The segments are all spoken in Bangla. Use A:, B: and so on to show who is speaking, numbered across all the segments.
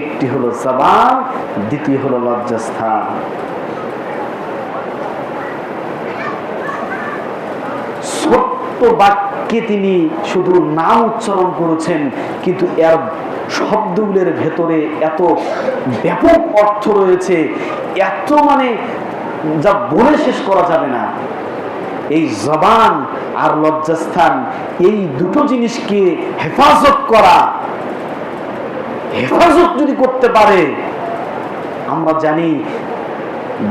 A: একটি হলো জবান, দ্বিতীয় হলো লজ্জাস্থান। ছোট্ট বাক্যে তিনি শুধু নাম উচ্চারণ করেছেন, কিন্তু এর শব্দগুলোর ভেতরে এত ব্যাপক অর্থ রয়েছে, এত মানে যা বলে শেষ করা যাবে না। এই জবান আর লজ্জাস্থান, এই দুটো জিনিসকে হেফাজত করা হেফাজত যদি করতে পারে, আমরা জানি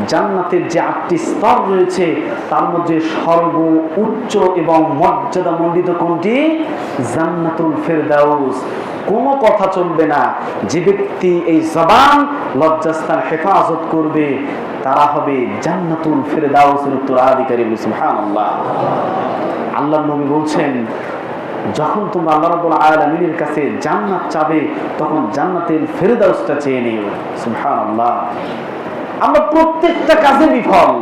A: জান্নাতের যে আটটি স্তর রয়েছে, তার মধ্যে সর্ব উচ্চ এবং মর্যাদা মণ্ডিত কোনটি? জান্নাতুল ফেরদাউস। কোনো কথা চলবে না। যে ব্যক্তি এই জবান লজ্জাস্থান হেফাজত করবে, তারা হবে জান্নাতুল ফেরদাউসের উত্তরাধিকারী সুবহানাল্লাহ। আল্লাহ নবী বলছেন যখন তোমরা আল্লাহ রাব্বুল আলামিনের কাছে জান্নাত চাবে, তখন জান্নাতের ফেরদাউসটা চেয়ে নিও। সুবহানাল্লাহ। আমরা প্রত্যেকটা কাজে বিফল।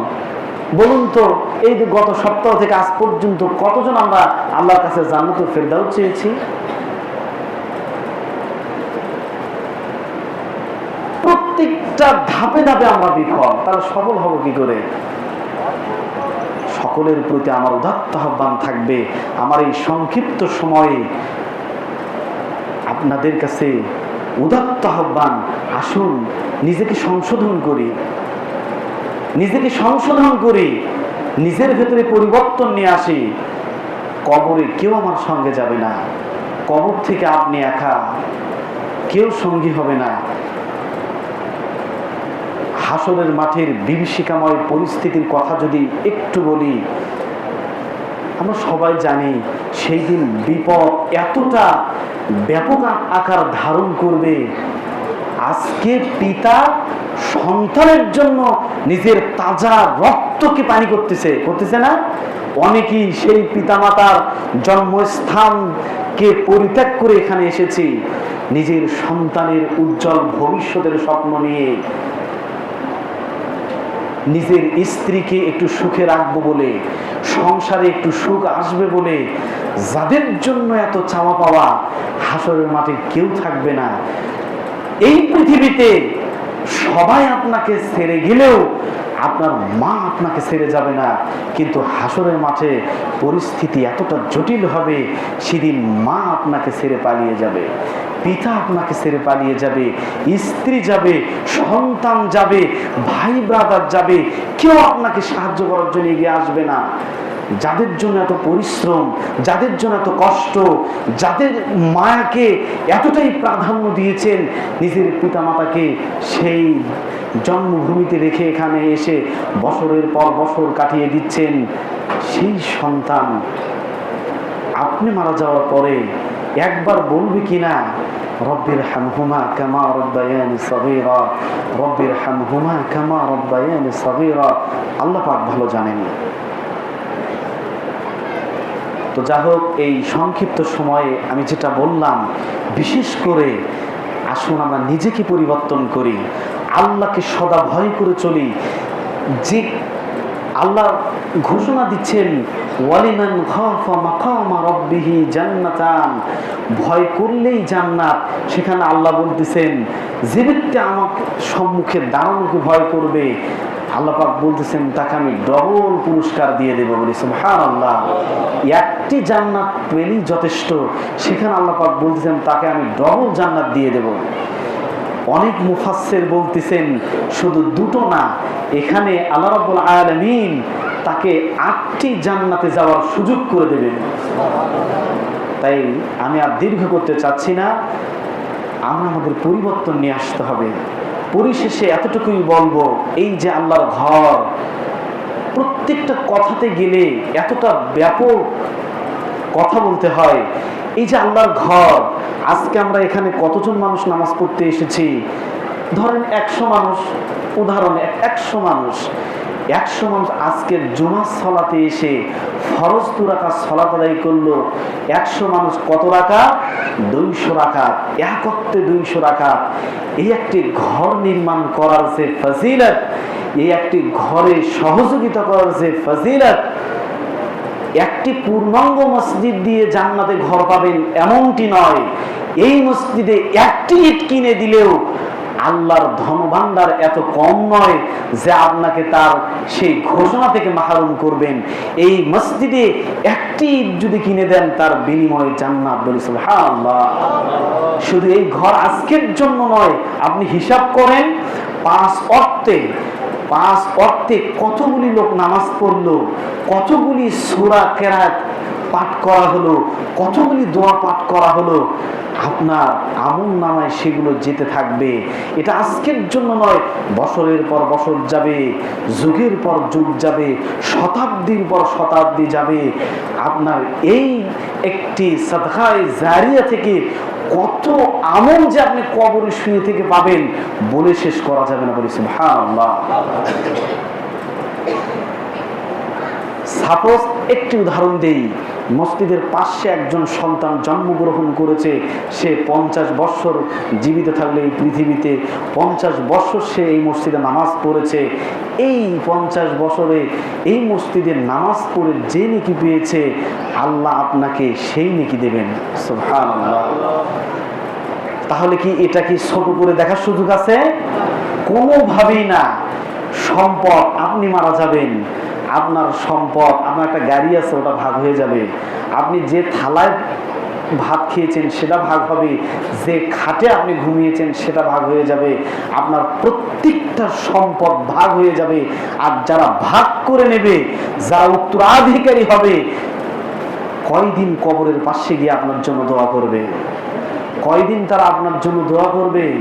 A: বলুন তো, এই যে গত সপ্তাহ থেকে আজ পর্যন্ত কতজন আমরা আল্লাহর কাছে জান্নাতুল ফেরদাউস চেয়েছি? প্রত্যেকটা ধাপে ধাপে আমরা বিফল। তাহলে সফল হব কি করে? সকলের প্রতি আমার উদাত্ত আহ্বান থাকবে। আমার এই সংক্ষিপ্ত সময়ে আপনাদের কাছে উদাত্ত আহ্বান, আসুন, নিজেকে সংশোধন করি। নিজেকে সংশোধন করি, নিজের ভেতরে পরিবর্তন নিয়ে আসি। কবরে কেউ আমার সঙ্গে যাবে না। কবর থেকে আপনি একা, কেউ সঙ্গী হবে না। হাসরের মাঠের বিভীষিকাময় পরিস্থিতির কথা যদি একটু বলি, আমরা সবাই জানি সেই দিন বিপদ এতটা ব্যাপক আকার ধারণ করবে। আজকে পিতা সন্তানের জন্য নিজের তাজা রক্তকে পানি করতেছে। করতেছে না? অনেকেই সেই পিতামাতার জন্মস্থানকে পরিত্যাগ করে এখানে এসেছি। নিজের সন্তানের উজ্জ্বল ভবিষ্যতের স্বপ্ন নিয়ে নিজের স্ত্রীকে একটু সুখে রাখব বলে, সংসারে একটু সুখ আসবে বলে, যাদের জন্য এত চাওয়া পাওয়া, হাসরের মাঠে কেউ থাকবে না। এই পৃথিবীতে সবাই আপনাকে ছেড়ে গেলেও আপনার মা আপনাকে ছেড়ে যাবে না। কিন্তু হাসরের মাঠে পরিস্থিতি এতটা জটিল হবে, সেদিন মা আপনাকে ছেড়ে পালিয়ে যাবে। পিতা আপনাকে ছেড়ে পালিয়ে যাবে, স্ত্রী যাবে, সন্তান যাবে, ভাই ব্রাদার যাবে, কেউ আপনাকে সাহায্য করার জন্য এগিয়ে আসবে না। যাদের জন্য এত পরিশ্রম, যাদের জন্য এত কষ্ট, যাদের মায়াকে এতটাই প্রাধান্য দিয়েছেন, নিজের পিতামাতাকে সেই জন্মভূমিতে রেখে এখানে এসে বছরের পর বছর কাটিয়ে দিচ্ছেন সেই সন্তান। আপনি মারা যাওয়ার পরে একবার বলবে কিনা? রব্বির হামহুমা কামা রব্বায়ানি সগীরা। রব্বির হামহুমা কামা রব্বায়ানি সগীরা। আল্লাহ পাক ভালো জানেন। তো যা হোক এই সংক্ষিপ্ত সময়ে আমি যেটা বললাম, বিশেষ করে আসুন আমরা নিজেকে পরিবর্তন করি, আল্লাহকে সদা ভয় করে চলি, যে আল্লাহ ঘোষণা দিচ্ছেন, ওয়ালিমান রাব্বিহি জান্নাতান। ভয় করলেই জান্নাত। সেখানে আল্লাহ বলতেছেন, যে ব্যক্তি আমাকে সম্মুখে দাঁড়ানোকে ভয় করবে, আল্লাহ পাক বলতেছেন, তাকে আমি ডবল পুরস্কার দিয়ে দেবো বলি, সুবহানাল্লাহ। একটি জান্নাত পেলেই যথেষ্ট। সেখানে আল্লাহ পাক বলতেছেন, তাকে আমি ডবল জান্নাত দিয়ে দেবো। অনেক মুফাসসির বলতেছেন, শুধু দুটো না, এখানে আল্লাহ রাব্বুল আলামিন তাকে আটটি জান্নাতে যাওয়ার সুযোগ করে দেবেন তাই আমি আর দীর্ঘ করতে চাচ্ছি না। আমরা আমাদের পরিবর্তন নিয়ে আসতে হবে। পরিশেষে এতটুকুই বলব, এই যে আল্লাহর ঘর, প্রত্যেকটা কথাতে গেলে এতটা ব্যাপক কথা বলতে হয়। এই যে আল্লাহর ঘর, আজকে আমরা এখানে কতজন মানুষ নামাজ পড়তে এসেছি? ধরেন একশো মানুষ, উদাহরণ একশো মানুষ। একশো মানুষ আজকের জুমার সলাতে এসে ফরজ দু রাখা সলাত আদায় করল। একশো মানুষ কত রাখা দুইশো রাখা একত্রে দুইশো রাখা এই একটি ঘর নির্মাণ করার যে ফজিলত, এই একটি ঘরে সহযোগিতা করার যে ফজিলত, একটি পূর্ণাঙ্গ মসজিদ দিয়ে জান্নাতে ঘর পাবেন এমনটি নয়। এই মসজিদে একটি ইট কিনে দিলেও আল্লাহর ধনভাণ্ডার এত কম নয় যে আপনাকে তার সেই ঘোষণা থেকে মাহরুম করবেন। এই মসজিদে একটি যদি কিনে দেন, তার বিনিময়ে জান্নাত বলেছিল হ্যাঁ আল্লাহ শুধু এই ঘর আজকের জন্য নয়, আপনি হিসাব করেন, পাঁচ অর্থে পাঁচ অর্থে কতগুলি লোক নামাজ পড়ল, কতগুলি সুরা কেরাত পাঠ করা হলো, কতগুলি দোয়া পাঠ করা হলো, আপনার আমল নামায় সেগুলো যেতে থাকবে। এটা আজকের জন্য নয়, বছরের পর বছর যাবে, যুগের পর যুগ যাবে, শতাব্দীর পর শতাব্দী যাবে। আপনার এই একটি সদকায় জারিয়া থেকে কত আমল যে আপনি কবরে শুয়ে থেকে পাবেন, বলে শেষ করা যাবে না বলেছি হ্যাঁ আল্লাহ সাপোজ একটি উদাহরণ দেই। মসজিদের পাশে একজন সন্তান জন্মগ্রহণ করেছে, সে পঞ্চাশ বৎসর জীবিত থাকলে এই পৃথিবীতে পঞ্চাশ বৎসর সে এই মসজিদে নামাজ পড়েছে। এই পঞ্চাশ বছরে এই মসজিদে নামাজ পড়ে যে নেকি পেয়েছে, আল্লাহ আপনাকে সেই নেকি দেবেন। তাহলে কি এটা কি ছোট করে দেখার সুযোগ আছে? কোনোভাবেই না। সম্পদ, আপনি মারা যাবেন। আপনার সম্পদ, আপনার একটা গাড়ি আছে, ওটা ভাগ হয়ে যাবে। আপনি যে থালায় ভাত খেয়েছেন, সেটা ভাগ হবে। যে খাটে আপনি ঘুমিয়েছেন, সেটা ভাগ হয়ে যাবে। আপনার প্রত্যেকটা সম্পদ ভাগ হয়ে যাবে। আর যারা ভাগ করে নেবে, যারা উত্তরাধিকারী হবে, কয়দিন কবরের পাশে গিয়ে আপনার জন্য দোয়া করবে? কয়দিন তারা আপনার জন্য দোয়া করবে?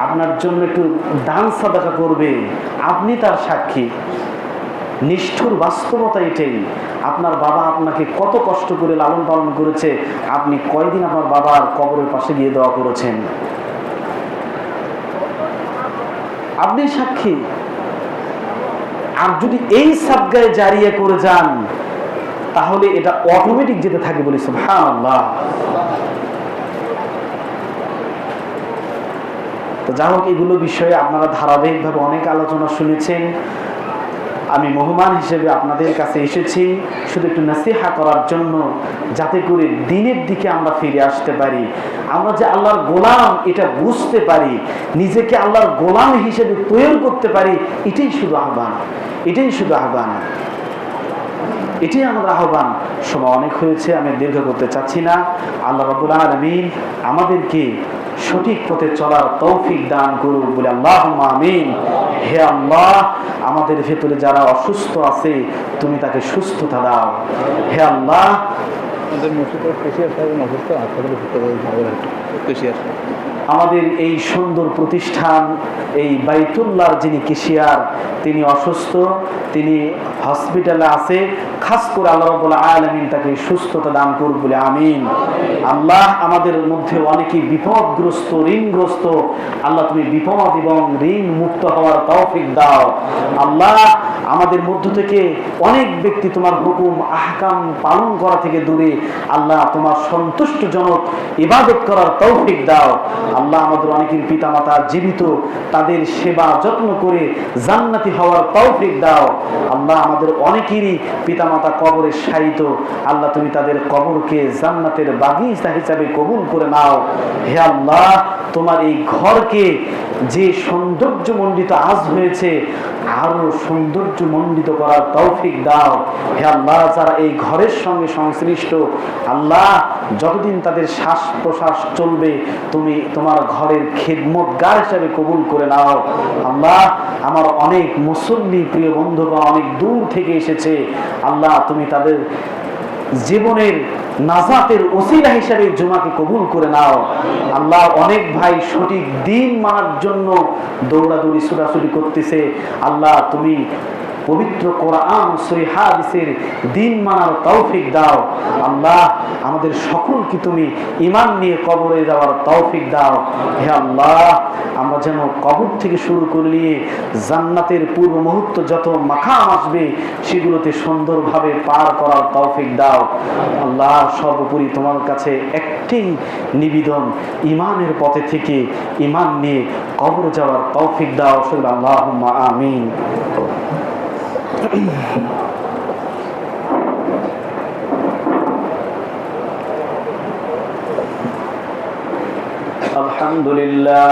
A: আপনার জন্য একটু দান সাদাকা করবে। আপনি তার সাক্ষী। নিষ্ঠুর বাস্তবতা এটাই। আপনার বাবা আপনাকে কত কষ্ট করে লালন পালন করেছে, আপনি কয়দিন আপনার বাবার কবরের পাশে গিয়ে দোয়া করেছেন? আপনি সাক্ষী? আর যদি এই সাবগায় জারিয়ে করে যান, তাহলে এটা অটোমেটিক যেতে থাকে বলি হ্যাঁ তো যা হোক, এগুলো বিষয়ে আপনারা ধারাবাহিকভাবে অনেক আলোচনা শুনেছেন। আমি মেহমান হিসেবে আপনাদের কাছে এসেছি। শুধু একটু নাসিহা করার জন্য যাতে করে দিনের দিকে আমরা ফিরে আসতে পারি। আমরা যে আল্লাহর গোলাম, এটা বুঝতে পারি। নিজেকে আল্লাহর গোলাম হিসেবে তৈরি করতে পারি, এটাই শুধু আহ্বান। এটাই শুধু আহ্বান। এটাই আমাদের আহ্বান। সময় অনেক হয়েছে, আমি দীর্ঘ করতে চাচ্ছি না। আল্লাহ রাবুল আলমিন আমাদেরকে সঠিক পথে চলার তৌফিক দান করুন বলে আল্লাহ আমিন। হে আল্লাহ, আমাদের ভেতরে যারা অসুস্থ আছে, তুমি তাকে সুস্থতা দাও। হে আল্লাহ।
B: অসুস্থ, হাসপাতালে ভর্তি
A: আমাদের এই সুন্দর প্রতিষ্ঠান, এই বাইতুল্লাহর যিনি কেশিয়ার, তিনি অসুস্থ, তিনি হসপিটালে আছে, খাস করে আল্লাহ রব্বুল আলামিন তাকে সুস্থতা দান করুন বলে আমিন। আল্লাহ আমাদের মধ্যে অনেকেই বিপদগ্রস্ত, ঋণগ্রস্ত, আল্লাহ তুমি বিপদ এবং ঋণ মুক্ত হওয়ার তৌফিক দাও। আল্লাহ আমাদের মধ্য থেকে অনেক ব্যক্তি তোমার হুকুম, আহকাম পালন করা থেকে দূরে, আল্লাহ তোমার সন্তুষ্টজনক ইবাদত করার তৌফিক দাও। আল্লাহ আমাদের অনেকের পিতা মাতা জীবিত, তাদের সেবা যত্ন করে জান্নাতি হওয়ার তৌফিক দাও। আল্লাহ আমাদের অনেকেরই পিতা মাতা কবরে শায়িত। আল্লাহ তুমি তাদের কবরকে জান্নাতের বাগিচা হিসাবে কবুল করে নাও। হে আল্লাহ, তোমার এই ঘরকে যে সৌন্দর্য মণ্ডিত আজ হয়েছে, আরও সৌন্দর্য মণ্ডিত করার তৌফিক দাও। হে আল্লাহ, যারা এই ঘরের সঙ্গে সংশ্লিষ্ট, আল্লাহ, যতদিন তাদের শ্বাস প্রশ্বাস চলবে, তুমি তোমার ঘরের খেদমতগার হিসাবে কবুল করে নাও। আল্লাহ, আমার অনেক মুসল্লি প্রিয় বন্ধুগণ অনেক দূর থেকে এসেছে। আল্লাহ, তুমি তাদের জীবনের নাজাতের ওসিলা হিসাবে জুমাকে কবুল করে নাও। আল্লাহ, অনেক ভাই সঠিক দিন মানার জন্য দৌড়াদৌড়ি, ছুটাছুটি করতেছে। আল্লাহ, তুমি পবিত্র কোরআন সই হাদিসের দিন মানার তৌফিক দাও। আল্লাহ, আমাদের সকলকে তুমি ইমান নিয়ে কবরে যাওয়ার তৌফিক দাও। হে আল্লাহ, আমরা যেন কবর থেকে শুরু করে নিয়ে জান্নাতের পূর্ব মুহূর্ত যত মাখাম আসবে, সেগুলোতে সুন্দরভাবে পার করার তৌফিক দাও। আল্লাহ, সর্বোপরি তোমার কাছে একটি নিবেদন ইমানের পথে থেকে ইমান নিয়ে কবর যাওয়ার তৌফিক দাও। শুধু আল্লাহ আমিন। الحمد لله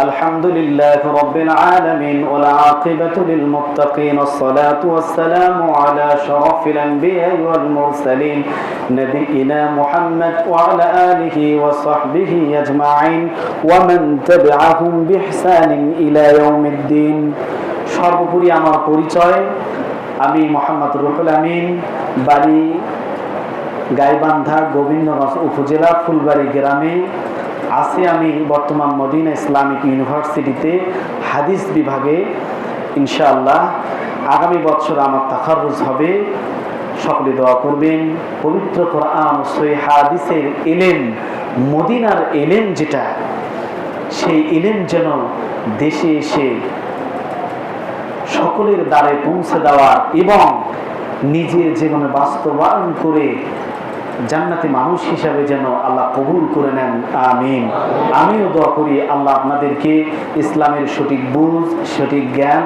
A: الحمد لله رب العالمين والعاقبة للمتقين الصلاة والسلام على شرف الأنبياء والمرسلين نبينا محمد وعلى آله وصحبه أجمعين ومن تبعهم بإحسان إلى يوم الدين. সর্বোপরি আমার পরিচয়। আমি মোহাম্মদ রুহুল আমিন, বাড়ি গাইবান্ধা গোবিন্দগঞ্জ উপজেলা ফুলবাড়ি গ্রামে। আছি আমি বর্তমান মদিনা ইসলামিক ইউনিভার্সিটিতে হাদিস বিভাগে। ইনশাআল্লাহ আগামী বছর আমার তাখারুজ হবে। সকলে দোয়া করবেন। পবিত্র কোরআন সই হাদিসের এলেন মদিনার এলেন যেটা, সেই এলেন যেন দেশে এসে সকলের দ্বারে পৌঁছে দেওয়া এবং নিজের জীবনে বাস্তবায়ন করে জান্নাতি মানুষ হিসাবে যেন আল্লাহ কবুল করে নেন আমিন আমিও দোয়া করি আল্লাহ আপনাদেরকে ইসলামের সঠিক বুঝ সঠিক জ্ঞান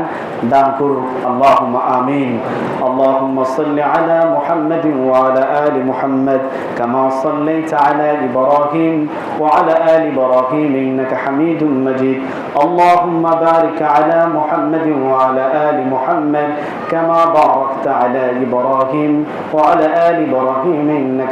A: দান করুক আল্লাহ আমিন اللهم صل على محمد وعلى آل محمد كما صليت على إبراهيم وعلى آل إبراهيم إنك حميد مجيد اللهم بارك على محمد وعلى آل محمد كما باركت على إبراهيم وعلى آل إبراهيم إنك